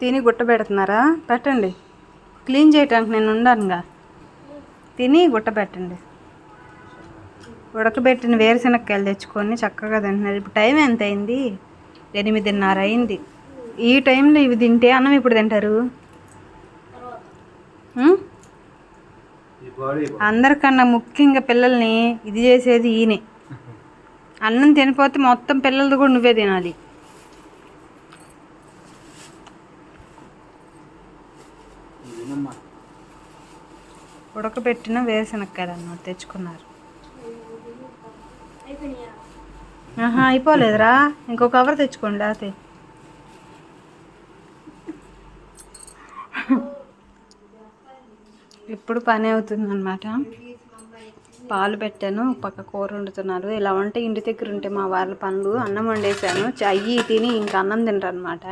తిని గుట్ట పెడుతున్నారా? పెట్టండి. క్లీన్ చేయటానికి నేను ఉండానుగా తిని గుట్ట పెట్టండి. ఉడకబెట్టిన వేరుశనక్కాయలు తెచ్చుకొని చక్కగా తింటున్నారు. ఇప్పుడు టైం ఎంత అయింది? ఎనిమిదిన్నర అయింది. ఈ టైంలో ఇవి తింటే అన్నం ఇప్పుడు తింటారు? అందరికన్నా ముఖ్యంగా పిల్లల్ని ఇది చేసేది ఈయనే. అన్నం తినిపోతే మొత్తం పిల్లలది కూడా నువ్వే తినాలి. ఉడకబెట్టిన వేరుశనక్కాయలు అన్నమాట తెచ్చుకున్నారు ఆహా అయిపోలేదురా. ఇంకో కవర్ తెచ్చుకోండి అయితే ఇప్పుడు పని అవుతుంది అనమాట పాలు పెట్టాను పక్క కూర వండుతున్నారు. ఇలా ఉంటే ఇంటి దగ్గర ఉంటే మా వాళ్ళ పనులు అన్నం వండేసాను అయ్యి తిని ఇంకా అన్నం తినరు అనమాట